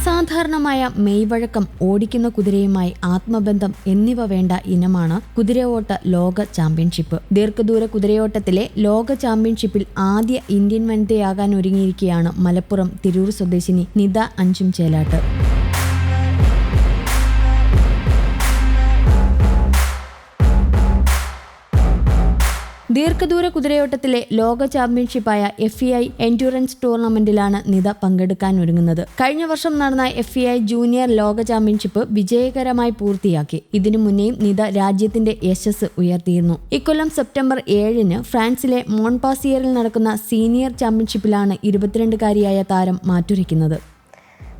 അസാധാരണമായ മെയ്വഴക്കം ഓടിക്കുന്ന കുതിരയുമായി ആത്മബന്ധം എന്നിവ വേണ്ട ഇനമാണ് കുതിരയോട്ട ലോക ചാമ്പ്യൻഷിപ്പ്. ദീർഘദൂര കുതിരയോട്ടത്തിലെ ലോക ചാമ്പ്യൻഷിപ്പിൽ ആദ്യ ഇന്ത്യൻ വനിതയാകാൻ ഒരുങ്ങിയിരിക്കുകയാണ് മലപ്പുറം തിരൂർ സ്വദേശിനി നിത അഞ്ചും ചേലാട്ട് ദീർഘദൂര കുതിരയോട്ടത്തിലെ ലോക ചാമ്പ്യൻഷിപ്പായ എഫ് ഇ ഐ എൻഡ്യൂറൻസ് ടൂർണമെന്റിലാണ് നിത പങ്കെടുക്കാൻ ഒരുങ്ങുന്നത്. കഴിഞ്ഞ വർഷം നടന്ന എഫ് ഇ ഐ ജൂനിയർ ലോക ചാമ്പ്യൻഷിപ്പ് വിജയകരമായി പൂർത്തിയാക്കി. ഇതിനു മുന്നേയും നിത രാജ്യത്തിന്റെ യശസ് ഉയർത്തിയിരുന്നു. ഇക്കൊല്ലം സെപ്റ്റംബർ ഏഴിന് ഫ്രാൻസിലെ മോൺപാസിയറിൽ നടക്കുന്ന സീനിയർ ചാമ്പ്യൻഷിപ്പിലാണ് ഇരുപത്തിരണ്ടുകാരിയായ താരം മാറ്റുരയ്ക്കുന്നത്.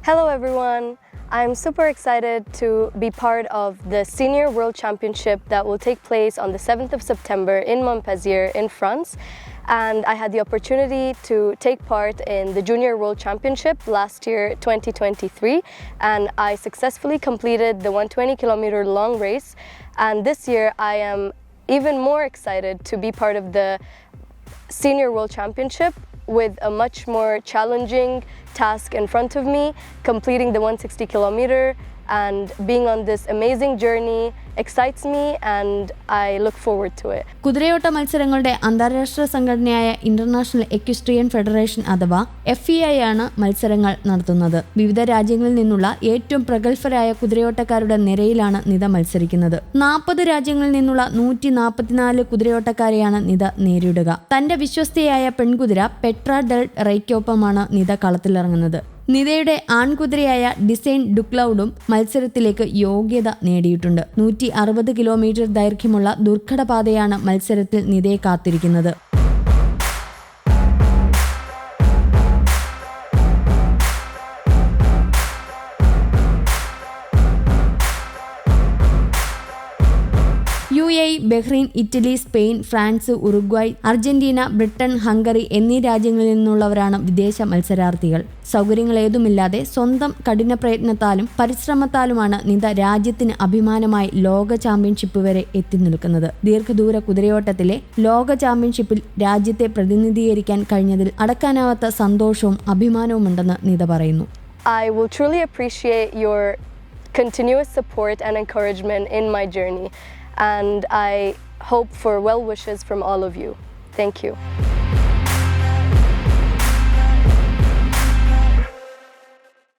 Hello everyone. I'm super excited to be part of the Senior World Championship that will take place on the 7th of September in Montpellier, in France. And I had the opportunity to take part in the Junior World Championship last year, 2023. And I successfully completed the 120 kilometer long race. And this year, I am even more excited to be part of the Senior World Championship with a much more challenging task in front of me, completing the 160 kilometer and being on this amazing journey excites me and I look forward to it. കുതിരയോട്ട മത്സരങ്ങളുടെ അന്താരാഷ്ട്ര സംഘടനയായ international equestrian federation അഥവാ F E I ആണ് മത്സരങ്ങൾ നടത്തുന്നത്. വിവിധ രാജ്യങ്ങളിൽ നിന്നുള്ള ഏറ്റവും പ്രഗത്ഭരായ കുതിരയോട്ടക്കാരുടെ നിരയിലാണ് നിത മത്സരിക്കുന്നത്. നാൽപ്പത് രാജ്യങ്ങളിൽ നിന്നുള്ള നൂറ്റി നാൽപ്പത്തിനാല് കുതിരയോട്ടക്കാരെയാണ് നിത നേരിടുക. തന്റെ വിശ്വസ്തയായ പെൺകുതിര പെട്ര ഡെൽ റൈക്കൊപ്പമാണ് നിത കളത്തിലിറങ്ങുന്നത്. നിതയുടെ ആൺകുതിരയായ ഡിസൈൻ ഡുക്ലൌഡും മത്സരത്തിലേക്ക് യോഗ്യത നേടിയിട്ടുണ്ട്. നൂറ്റി കിലോമീറ്റർ ദൈർഘ്യമുള്ള ദുർഘടപാതയാണ് മത്സരത്തിൽ നിതയെ കാത്തിരിക്കുന്നത്. U A Bahrain Italy Spain France Uruguay Argentina Britain Hungary എന്നീ രാജ്യങ്ങളിൽ നിന്നുള്ളവരാണ് വിദേശ മത്സരാർത്ഥികൾ. സൗകര്യങ്ങൾ ഏതുമില്ലാതെ സ്വന്തം കഠിന പ്രയത്നത്താലും പരിശ്രമത്താലുമാണ് നിത രാജ്യത്തിന് അഭിമാനമായി ലോക ചാമ്പ്യൻഷിപ്പ് വരെ എത്തി നിൽക്കുന്നത്. ദീർഘദൂര കുതിരയോട്ടത്തിലെ ലോക ചാമ്പ്യൻഷിപ്പിൽ രാജ്യത്തെ പ്രതിനിധീകരിക്കാൻ കഴിഞ്ഞതിൽ അടക്കാനാവാത്ത സന്തോഷവും അഭിമാനവുമുണ്ടെന്ന് നിത പറയുന്നു. I will truly appreciate your continuous support and encouragement in my journey. And I hope for well wishes from all of you. Thank you.